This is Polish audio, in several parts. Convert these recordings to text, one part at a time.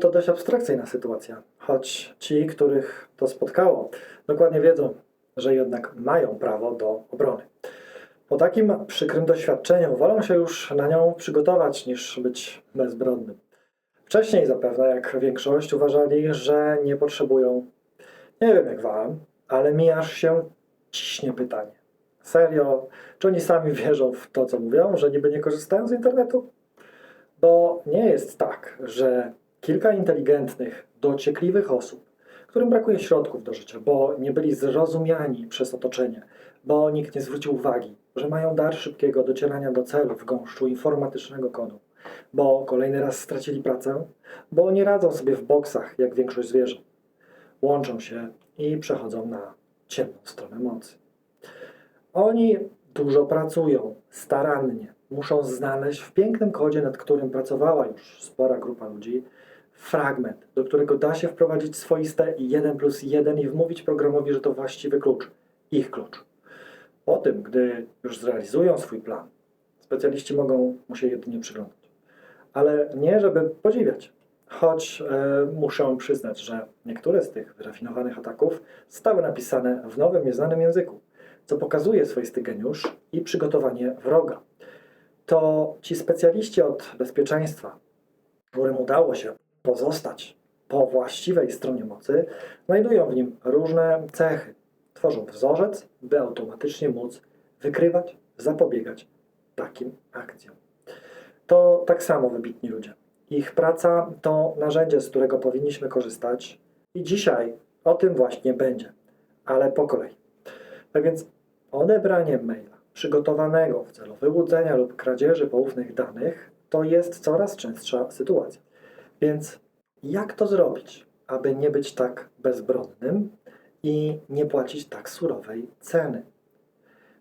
to dość abstrakcyjna sytuacja, choć ci, których to spotkało, dokładnie wiedzą, że jednak mają prawo do obrony. Po takim przykrym doświadczeniu wolą się już na nią przygotować, niż być bezbronnym. Wcześniej zapewne, jak większość, uważali, że nie potrzebują. Nie wiem jak wam, ale mi aż się ciśnie pytanie. Serio, czy oni sami wierzą w to, co mówią, że niby nie korzystają z internetu? Bo nie jest tak, że kilka inteligentnych, dociekliwych osób, którym brakuje środków do życia, bo nie byli zrozumiani przez otoczenie, bo nikt nie zwrócił uwagi, że mają dar szybkiego docierania do celu w gąszczu informatycznego kodu, bo kolejny raz stracili pracę, bo nie radzą sobie w boksach jak większość zwierząt. Łączą się i przechodzą na ciemną stronę mocy. Oni dużo pracują, starannie. Muszą znaleźć w pięknym kodzie, nad którym pracowała już spora grupa ludzi, fragment, do którego da się wprowadzić swoiste 1 plus 1 i wmówić programowi, że to właściwy klucz, ich klucz. Po tym, gdy już zrealizują swój plan, specjaliści mogą mu się jedynie przyglądać. Ale nie, żeby podziwiać. Choć e, muszę przyznać, że niektóre z tych wyrafinowanych ataków zostały napisane w nowym, nieznanym języku, co pokazuje swoisty geniusz i przygotowanie wroga. To ci specjaliści od bezpieczeństwa, którym udało się pozostać po właściwej stronie mocy, znajdują w nim różne cechy. Tworzą wzorzec, by automatycznie móc wykrywać, zapobiegać takim akcjom. To tak samo wybitni ludzie. Ich praca to narzędzie, z którego powinniśmy korzystać i dzisiaj o tym właśnie będzie, ale po kolei. Tak więc odebranie maila przygotowanego w celu wyłudzenia lub kradzieży poufnych danych to jest coraz częstsza sytuacja. Więc jak to zrobić, aby nie być tak bezbronnym i nie płacić tak surowej ceny?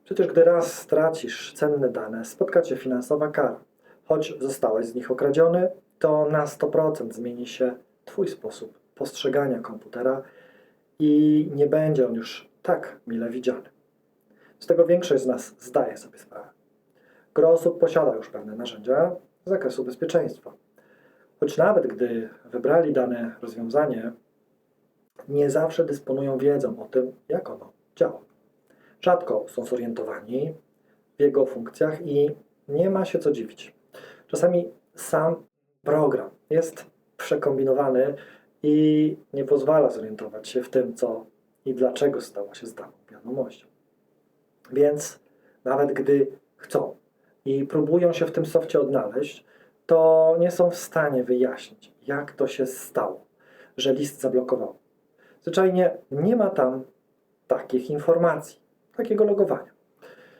Przecież gdy raz stracisz cenne dane, spotka cię finansowa kara. Choć zostałeś z nich okradziony, to na 100% zmieni się Twój sposób postrzegania komputera i nie będzie on już tak mile widziany. Z tego większość z nas zdaje sobie sprawę. Gro osób posiada już pewne narzędzia z zakresu bezpieczeństwa. Choć nawet gdy wybrali dane rozwiązanie, nie zawsze dysponują wiedzą o tym, jak ono działa. Rzadko są zorientowani w jego funkcjach i nie ma się co dziwić. Czasami sam program jest przekombinowany i nie pozwala zorientować się w tym, co i dlaczego stało się zdaną wiadomością. Więc nawet gdy chcą i próbują się w tym softie odnaleźć, to nie są w stanie wyjaśnić, jak to się stało, że list zablokował. Zwyczajnie nie ma tam takich informacji, takiego logowania.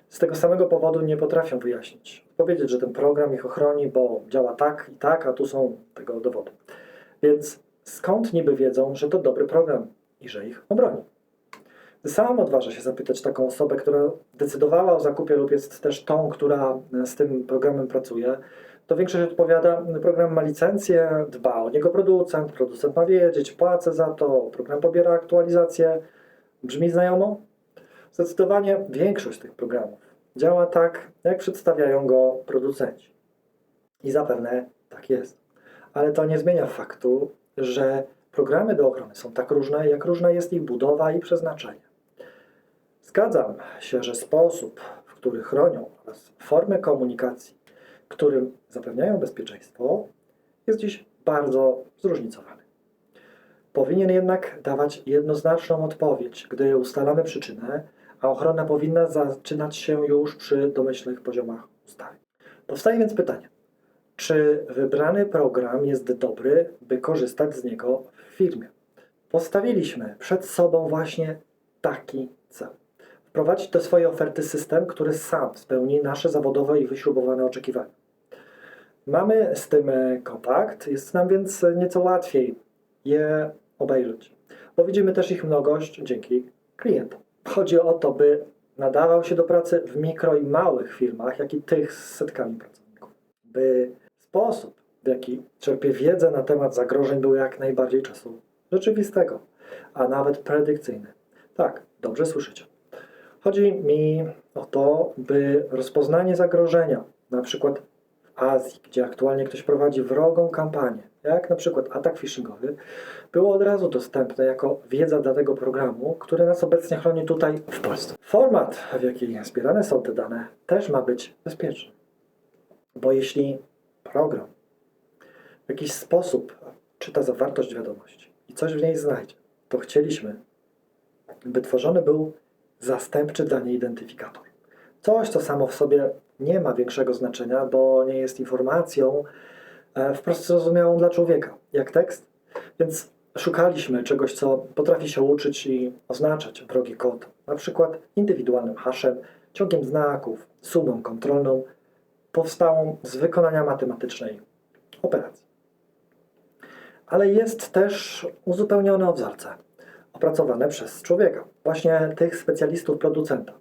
Z tego samego powodu nie potrafią wyjaśnić, powiedzieć, że ten program ich ochroni, bo działa tak i tak, a tu są tego dowody. Więc skąd niby wiedzą, że to dobry program i że ich obroni? Sam odważa się zapytać taką osobę, która decydowała o zakupie lub jest też tą, która z tym programem pracuje, to większość odpowiada, program ma licencję, dba o niego producent, producent ma wiedzieć, płacę za to, program pobiera aktualizację. Brzmi znajomo? Zdecydowanie większość tych programów działa tak, jak przedstawiają go producenci. I zapewne tak jest. Ale to nie zmienia faktu, że programy do ochrony są tak różne, jak różna jest ich budowa i przeznaczenie. Zgadzam się, że sposób, w który chronią oraz formy komunikacji, którym zapewniają bezpieczeństwo, jest dziś bardzo zróżnicowany. Powinien jednak dawać jednoznaczną odpowiedź, gdy ustalamy przyczynę, a ochrona powinna zaczynać się już przy domyślnych poziomach ustaleń. Powstaje więc pytanie, czy wybrany program jest dobry, by korzystać z niego w firmie? Postawiliśmy przed sobą właśnie taki cel. Wprowadzić do swojej oferty system, który sam spełni nasze zawodowe i wyśrubowane oczekiwania. Mamy z tym e, kontakt, jest nam więc nieco łatwiej je obejrzeć, bo widzimy też ich mnogość dzięki klientom. Chodzi o to, by nadawał się do pracy w mikro i małych firmach, jak i tych z setkami pracowników. By sposób, w jaki czerpie wiedzę na temat zagrożeń, był jak najbardziej czasu rzeczywistego, a nawet predykcyjny. Tak, dobrze słyszycie. Chodzi mi o to, by rozpoznanie zagrożenia, na przykład w Azji, gdzie aktualnie ktoś prowadzi wrogą kampanię, jak na przykład atak phishingowy, było od razu dostępne jako wiedza dla tego programu, który nas obecnie chroni tutaj w Polsce. Format, w jaki zbierane są te dane, też ma być bezpieczny. Bo jeśli program w jakiś sposób czyta zawartość wiadomości i coś w niej znajdzie, to chcieliśmy, by tworzony był zastępczy dla niej identyfikator. Coś, co samo w sobie nie ma większego znaczenia, bo nie jest informacją e, wprost zrozumiałą dla człowieka, jak tekst. Więc szukaliśmy czegoś, co potrafi się uczyć i oznaczać wrogi kod, na przykład indywidualnym haszem, ciągiem znaków, sumą kontrolną, powstałą z wykonania matematycznej operacji. Ale jest też uzupełnione o wzorce opracowane przez człowieka, właśnie tych specjalistów producenta,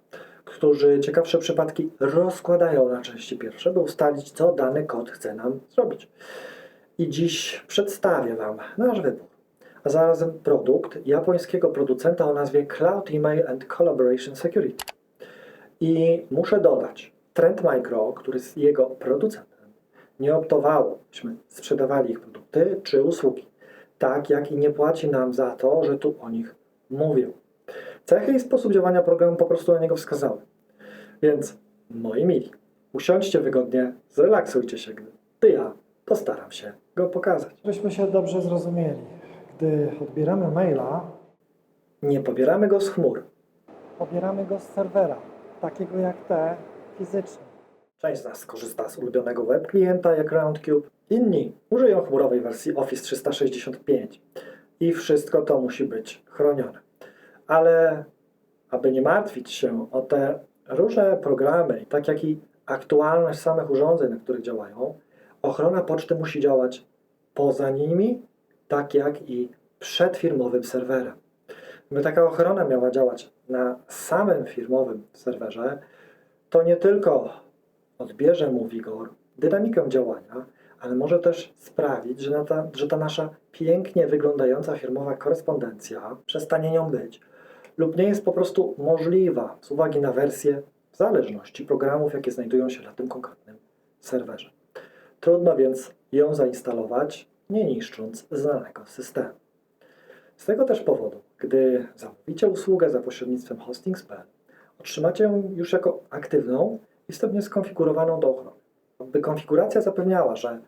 którzy ciekawsze przypadki rozkładają na części pierwsze, by ustalić, co dany kod chce nam zrobić. I dziś przedstawię Wam nasz wybór, a zarazem produkt japońskiego producenta o nazwie Cloud Email and Collaboration Security. I muszę dodać, Trend Micro, który jest jego producentem, nie optowało, byśmy sprzedawali ich produkty czy usługi, tak jak i nie płaci nam za to, że tu o nich mówię. Cechy i sposób działania programu po prostu na niego wskazały. Więc, moi mili, usiądźcie wygodnie, zrelaksujcie się, gdy ja postaram się go pokazać. Żeśmy się dobrze zrozumieli. Gdy odbieramy maila, Nie pobieramy go z chmur. pobieramy go z serwera, takiego jak te fizyczne. Część z nas korzysta z ulubionego web klienta jak RoundCube, inni użyją chmurowej wersji Office 365 i wszystko to musi być chronione. Ale aby nie martwić się o te różne programy, tak jak i aktualność samych urządzeń, na których działają, ochrona poczty musi działać poza nimi, tak jak i przed firmowym serwerem. By taka ochrona miała działać na samym firmowym serwerze, to nie tylko odbierze mu wigor, dynamikę działania, ale może też sprawić, że, ta, że ta nasza pięknie wyglądająca firmowa korespondencja przestanie nią być lub nie jest po prostu możliwa z uwagi na wersję w zależności programów, jakie znajdują się na tym konkretnym serwerze. Trudno więc ją zainstalować, nie niszcząc znanego systemu. Z tego też powodu, gdy zamówicie usługę za pośrednictwem hostings.pl, otrzymacie ją już jako aktywną i wstępnie skonfigurowaną do ochrony. By konfiguracja zapewniała, że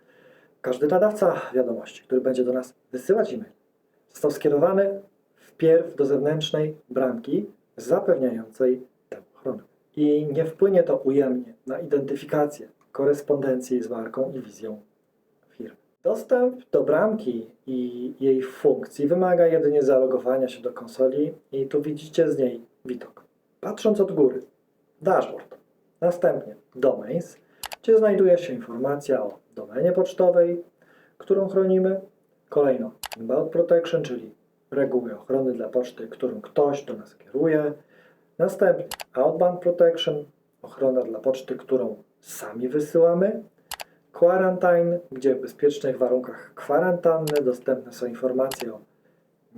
każdy nadawca wiadomości, który będzie do nas wysyłać e-mail, został skierowany wpierw do zewnętrznej bramki zapewniającej tę ochronę. I nie wpłynie to ujemnie na identyfikację korespondencji z marką i wizją firmy. Dostęp do bramki i jej funkcji wymaga jedynie zalogowania się do konsoli i tu widzicie z niej widok. Patrząc od góry, dashboard, następnie domains, gdzie znajduje się informacja o domenie pocztowej, którą chronimy, kolejno inbound protection, czyli reguły ochrony dla poczty, którą ktoś do nas kieruje, następnie outbound protection, ochrona dla poczty, którą sami wysyłamy, Quarantine, gdzie w bezpiecznych warunkach kwarantanny dostępne są informacje o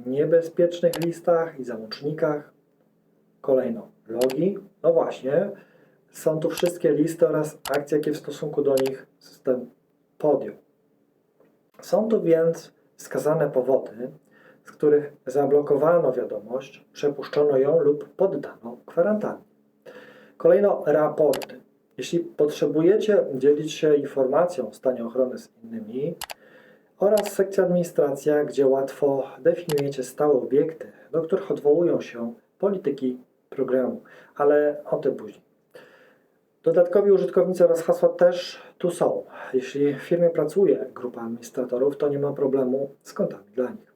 niebezpiecznych listach i załącznikach. Kolejno logi. No właśnie, są tu wszystkie listy oraz akcje, jakie w stosunku do nich system podjął. Są tu więc wskazane powody, z których zablokowano wiadomość, przepuszczono ją lub poddano kwarantannie. Kolejno raporty. Jeśli potrzebujecie dzielić się informacją o stanie ochrony z innymi oraz sekcja administracja, gdzie łatwo definiujecie stałe obiekty, do których odwołują się polityki programu, ale o tym później. Dodatkowi użytkownicy oraz hasła też tu są. Jeśli w firmie pracuje grupa administratorów, to nie ma problemu z kontami dla nich.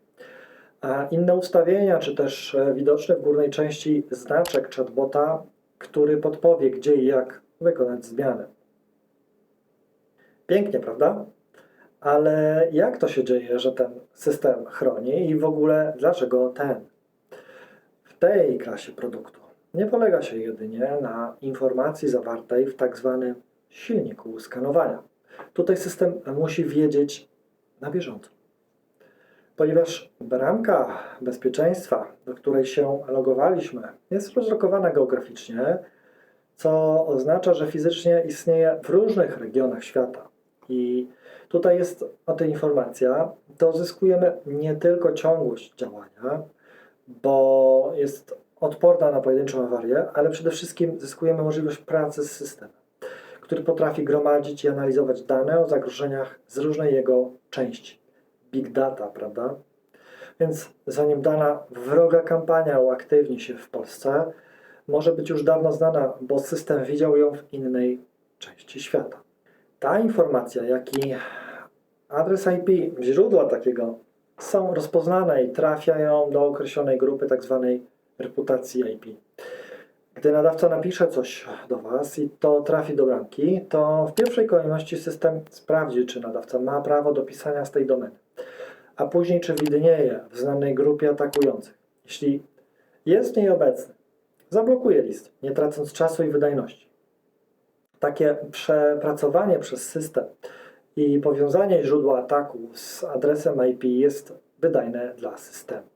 Inne ustawienia, czy też e, widoczny w górnej części znaczek chatbota, który podpowie, gdzie i jak wykonać zmianę. Pięknie, prawda? Ale jak to się dzieje, że ten system chroni i w ogóle dlaczego ten? W tej klasie produktu nie polega się jedynie na informacji zawartej w tak zwanym silniku skanowania. Tutaj system musi wiedzieć na bieżąco. Ponieważ bramka bezpieczeństwa, do której się logowaliśmy, jest rozlokowana geograficznie, co oznacza, że fizycznie istnieje w różnych regionach świata. I tutaj jest o tej informacja, to zyskujemy nie tylko ciągłość działania, bo jest odporna na pojedynczą awarię, ale przede wszystkim zyskujemy możliwość pracy z systemem, który potrafi gromadzić i analizować dane o zagrożeniach z różnej jego części. Big data, prawda? Więc zanim dana wroga kampania uaktywni się w Polsce, może być już dawno znana, bo system widział ją w innej części świata. Ta informacja, jak i adres IP, źródła takiego są rozpoznane i trafiają do określonej grupy tzw. reputacji IP. Gdy nadawca napisze coś do Was i to trafi do bramki, to w pierwszej kolejności system sprawdzi, czy nadawca ma prawo do pisania z tej domeny, a później czy widnieje w znanej grupie atakujących. Jeśli jest w niej obecny, zablokuje list, nie tracąc czasu i wydajności. Takie przepracowanie przez system i powiązanie źródła ataku z adresem IP jest wydajne dla systemu.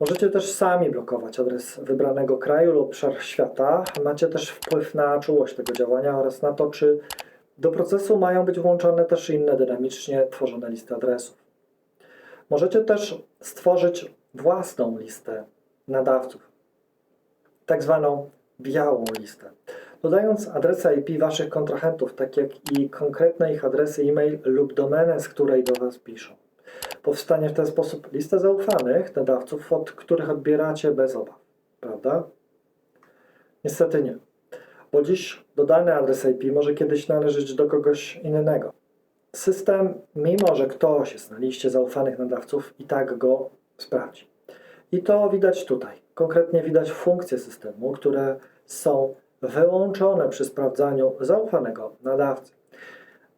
Możecie też sami blokować adres wybranego kraju lub obszar świata. Macie też wpływ na czułość tego działania oraz na to, czy do procesu mają być włączone też inne dynamicznie tworzone listy adresów. Możecie też stworzyć własną listę nadawców, tak zwaną białą listę, dodając adresy IP Waszych kontrahentów, tak jak i konkretne ich adresy e-mail lub domenę, z której do Was piszą. Powstanie w ten sposób lista zaufanych nadawców, od których odbieracie bez obaw, prawda? Niestety nie, bo dziś dodany adres IP może kiedyś należeć do kogoś innego. System, mimo że ktoś jest na liście zaufanych nadawców, i tak go sprawdzi. I to widać tutaj. Konkretnie widać funkcje systemu, które są wyłączone przy sprawdzaniu zaufanego nadawcy.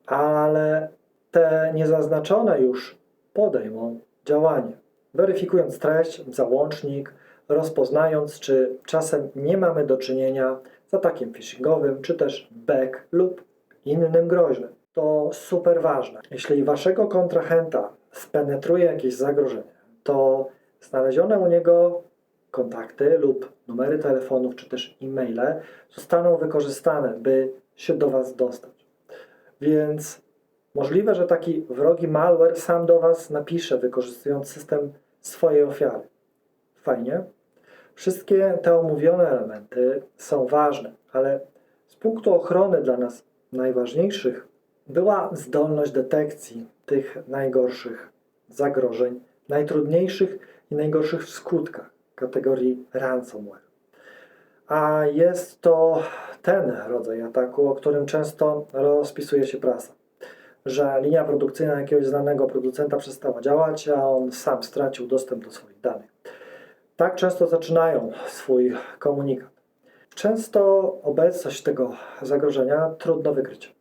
Ale te niezaznaczone już podejmą działanie, weryfikując treść, załącznik, rozpoznając, czy czasem nie mamy do czynienia z atakiem phishingowym, czy też back lub innym groźnym. To super ważne. Jeśli waszego kontrahenta spenetruje jakieś zagrożenie, to znalezione u niego kontakty lub numery telefonów, czy też e-maile zostaną wykorzystane, by się do was dostać. Więc Możliwe, że taki wrogi malware sam do Was napisze, wykorzystując system swojej ofiary. Fajnie. Wszystkie te omówione elementy są ważne, ale z punktu ochrony dla nas najważniejszych była zdolność detekcji tych najgorszych zagrożeń, najtrudniejszych i najgorszych w skutkach kategorii ransomware. A jest to ten rodzaj ataku, o którym często rozpisuje się prasa że linia produkcyjna jakiegoś znanego producenta przestała działać, a on sam stracił dostęp do swoich danych. Tak często zaczynają swój komunikat. Często obecność tego zagrożenia trudno wykryć.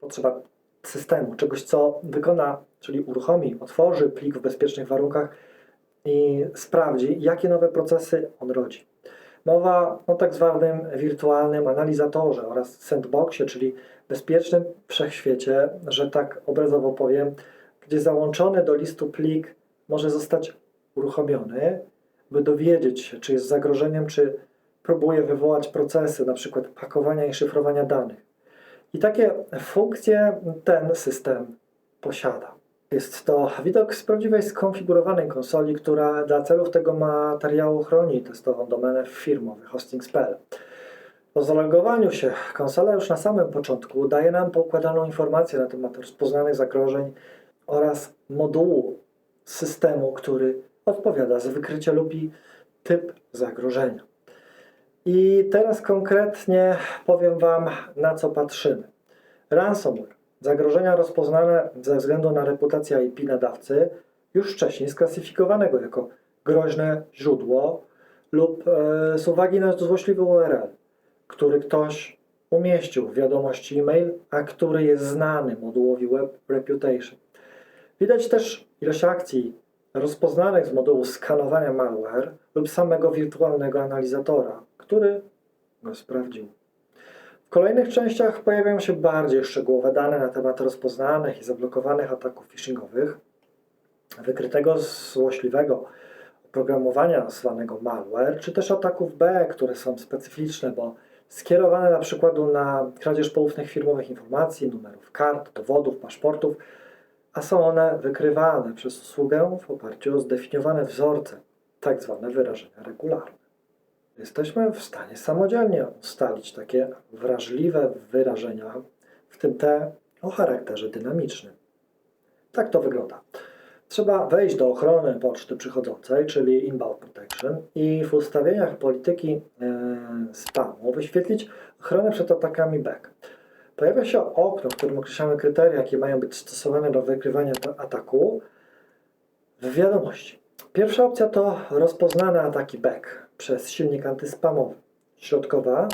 Potrzeba systemu, czegoś, co wykona, czyli uruchomi, otworzy plik w bezpiecznych warunkach i sprawdzi, jakie nowe procesy on rodzi. Mowa o tak zwanym wirtualnym analizatorze oraz sandboxie, czyli bezpiecznym wszechświecie, że tak obrazowo powiem, gdzie załączony do listu plik może zostać uruchomiony, by dowiedzieć się, czy jest zagrożeniem, czy próbuje wywołać procesy, przykład pakowania i szyfrowania danych. I takie funkcje ten system posiada. Jest to widok z prawdziwej skonfigurowanej konsoli, która dla celów tego materiału chroni testową domenę firmowy hosting.pl. Po zalogowaniu się konsola już na samym początku daje nam poukładaną informację na temat rozpoznanych zagrożeń oraz modułu systemu, który odpowiada za wykrycie lub i typ zagrożenia. I teraz konkretnie powiem Wam, na co patrzymy. Ransomware. Zagrożenia rozpoznane ze względu na reputację IP nadawcy już wcześniej sklasyfikowanego jako groźne źródło lub e, z uwagi na złośliwy URL który ktoś umieścił w wiadomości e-mail, a który jest znany modułowi Web Reputation. Widać też ilość akcji rozpoznanych z modułu skanowania malware lub samego wirtualnego analizatora, który go sprawdził. W kolejnych częściach pojawiają się bardziej szczegółowe dane na temat rozpoznanych i zablokowanych ataków phishingowych, wykrytego złośliwego oprogramowania zwanego malware, czy też ataków B, które są specyficzne, bo skierowane na przykładu na kradzież poufnych firmowych informacji, numerów kart, dowodów, paszportów, a są one wykrywane przez usługę w oparciu o zdefiniowane wzorce, tak zwane wyrażenia regularne. Jesteśmy w stanie samodzielnie ustalić takie wrażliwe wyrażenia, w tym te o charakterze dynamicznym. Tak to wygląda. Trzeba wejść do ochrony poczty przychodzącej, czyli Inbound Protection, i w ustawieniach polityki e, spamu wyświetlić ochronę przed atakami back. Pojawia się okno, w którym określamy kryteria, jakie mają być stosowane do wykrywania ta- ataku w wiadomości. Pierwsza opcja to rozpoznane ataki back przez silnik antyspamowy. Środkowa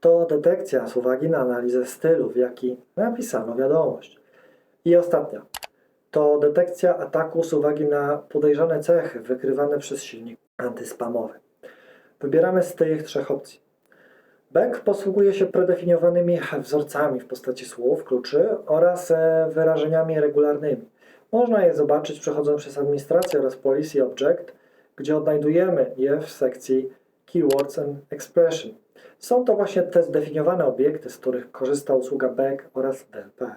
to detekcja z uwagi na analizę stylu, w jaki napisano wiadomość. I ostatnia to detekcja ataku z uwagi na podejrzane cechy wykrywane przez silnik antyspamowy. Wybieramy z tych trzech opcji. Back posługuje się predefiniowanymi wzorcami w postaci słów, kluczy oraz e, wyrażeniami regularnymi. Można je zobaczyć przechodząc przez administrację oraz Policy Object, gdzie odnajdujemy je w sekcji Keywords and Expression. Są to właśnie te zdefiniowane obiekty, z których korzysta usługa Back oraz DLP.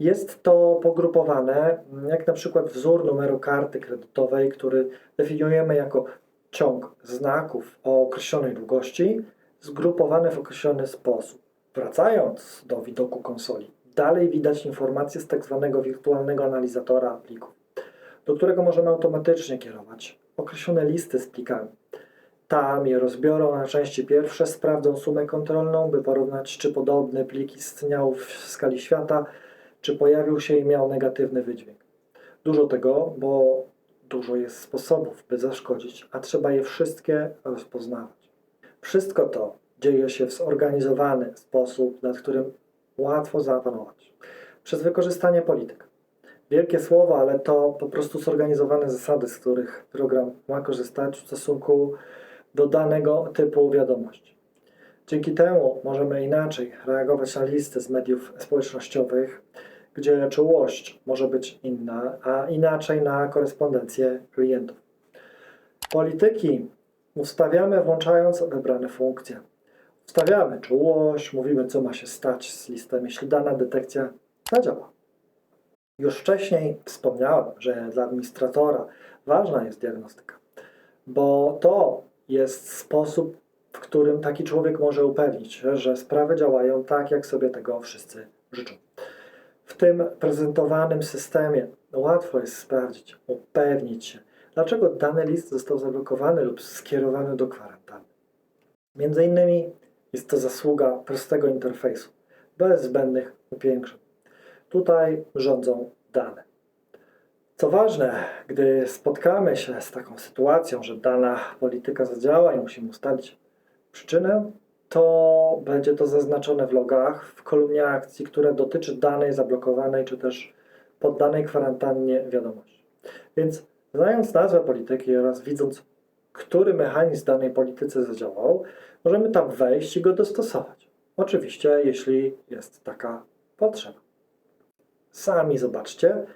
Jest to pogrupowane, jak na przykład wzór numeru karty kredytowej, który definiujemy jako ciąg znaków o określonej długości, zgrupowany w określony sposób. Wracając do widoku konsoli, dalej widać informacje z tak zwanego wirtualnego analizatora plików, do którego możemy automatycznie kierować określone listy z plikami. Tam je rozbiorą na części pierwsze, sprawdzą sumę kontrolną, by porównać, czy podobny plik istniał w skali świata, czy pojawił się i miał negatywny wydźwięk. Dużo tego, bo dużo jest sposobów, by zaszkodzić, a trzeba je wszystkie rozpoznawać. Wszystko to dzieje się w zorganizowany sposób, nad którym łatwo zapanować. Przez wykorzystanie polityk. Wielkie słowa, ale to po prostu zorganizowane zasady, z których program ma korzystać w stosunku do danego typu wiadomości. Dzięki temu możemy inaczej reagować na listy z mediów społecznościowych, gdzie czułość może być inna, a inaczej na korespondencję klientów. Polityki ustawiamy włączając wybrane funkcje. Ustawiamy czułość, mówimy co ma się stać z listem, jeśli dana detekcja zadziała. Już wcześniej wspomniałem, że dla administratora ważna jest diagnostyka, bo to jest sposób, w którym taki człowiek może upewnić się, że sprawy działają tak, jak sobie tego wszyscy życzą. W tym prezentowanym systemie łatwo jest sprawdzić, upewnić się, dlaczego dany list został zablokowany lub skierowany do kwarantanny. Między innymi jest to zasługa prostego interfejsu, bez zbędnych upiększeń. Tutaj rządzą dane. Co ważne, gdy spotkamy się z taką sytuacją, że dana polityka zadziała i musimy ustalić przyczynę, to będzie to zaznaczone w logach w kolumnie akcji, która dotyczy danej zablokowanej czy też poddanej kwarantannie wiadomości. Więc znając nazwę polityki oraz widząc, który mechanizm danej polityce zadziałał, możemy tam wejść i go dostosować. Oczywiście, jeśli jest taka potrzeba. Sami zobaczcie,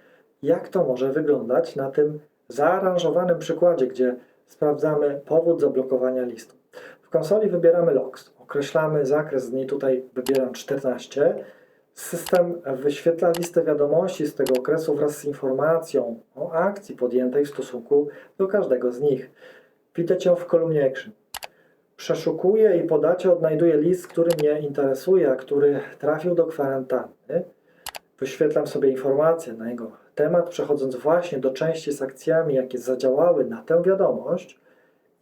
jak to może wyglądać na tym zaaranżowanym przykładzie, gdzie sprawdzamy powód zablokowania listu. W konsoli wybieramy logs, określamy zakres dni, tutaj wybieram 14. System wyświetla listę wiadomości z tego okresu wraz z informacją o akcji podjętej w stosunku do każdego z nich. Widać ją w kolumnie Action. Przeszukuję i po dacie odnajduję list, który mnie interesuje, a który trafił do kwarantanny. Wyświetlam sobie informacje na jego temat, przechodząc właśnie do części z akcjami, jakie zadziałały na tę wiadomość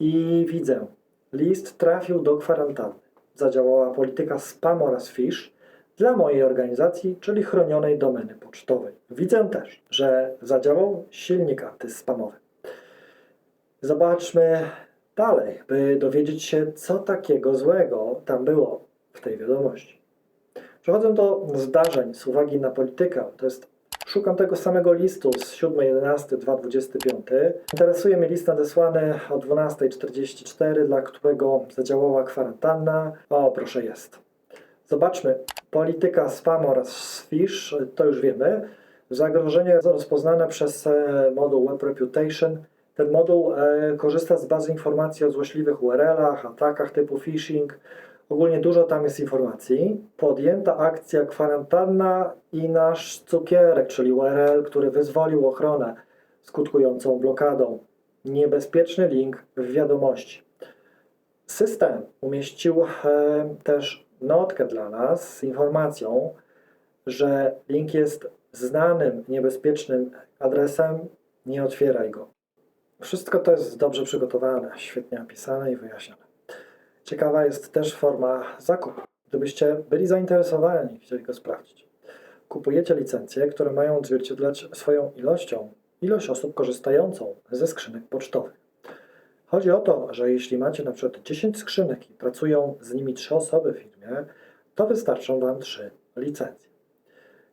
i widzę, list trafił do kwarantanny. Zadziałała polityka spam oraz fish dla mojej organizacji, czyli chronionej domeny pocztowej. Widzę też, że zadziałał silnik antyspamowy. Zobaczmy dalej, by dowiedzieć się, co takiego złego tam było w tej wiadomości. Przechodzę do zdarzeń z uwagi na politykę. To jest, szukam tego samego listu z 7.11.2.25. Interesuje mnie list nadesłany o 12.44, dla którego zadziałała kwarantanna. O, proszę jest. Zobaczmy. Polityka spam oraz fish, to już wiemy. Zagrożenie rozpoznane przez e, moduł Web Reputation. Ten moduł e, korzysta z bazy informacji o złośliwych URL-ach, atakach typu phishing Ogólnie dużo tam jest informacji. Podjęta akcja kwarantanna i nasz cukierek, czyli URL, który wyzwolił ochronę skutkującą blokadą. Niebezpieczny link w wiadomości. System umieścił e, też notkę dla nas z informacją, że link jest znanym, niebezpiecznym adresem, nie otwieraj go. Wszystko to jest dobrze przygotowane, świetnie opisane i wyjaśnione. Ciekawa jest też forma zakupu. Gdybyście byli zainteresowani, chcieli go sprawdzić. Kupujecie licencje, które mają odzwierciedlać swoją ilością ilość osób korzystającą ze skrzynek pocztowych. Chodzi o to, że jeśli macie na przykład 10 skrzynek i pracują z nimi 3 osoby w firmie, to wystarczą Wam 3 licencje.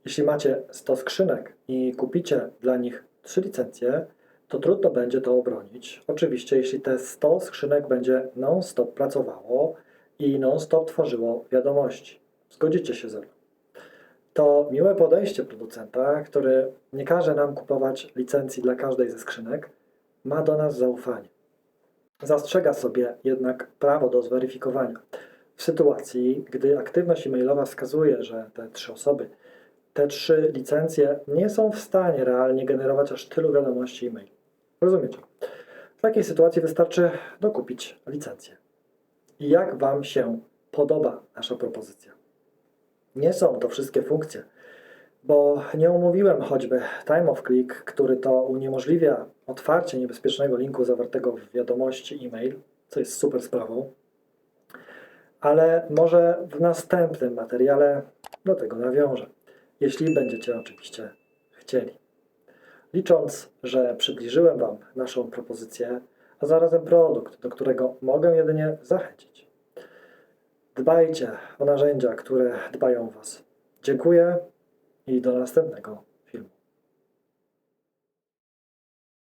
Jeśli macie 100 skrzynek i kupicie dla nich 3 licencje, to trudno będzie to obronić. Oczywiście, jeśli te 100 skrzynek będzie non-stop pracowało i non-stop tworzyło wiadomości. Zgodzicie się ze mną. To miłe podejście producenta, który nie każe nam kupować licencji dla każdej ze skrzynek, ma do nas zaufanie. Zastrzega sobie jednak prawo do zweryfikowania. W sytuacji, gdy aktywność e-mailowa wskazuje, że te trzy osoby, te trzy licencje nie są w stanie realnie generować aż tylu wiadomości e-mail. Rozumiecie? W takiej sytuacji wystarczy dokupić licencję. I jak Wam się podoba nasza propozycja? Nie są to wszystkie funkcje, bo nie omówiłem choćby time of click, który to uniemożliwia otwarcie niebezpiecznego linku zawartego w wiadomości e-mail, co jest super sprawą. Ale może w następnym materiale do tego nawiążę, jeśli będziecie oczywiście chcieli. Licząc, że przybliżyłem Wam naszą propozycję, a zarazem produkt, do którego mogę jedynie zachęcić. Dbajcie o narzędzia, które dbają o Was. Dziękuję i do następnego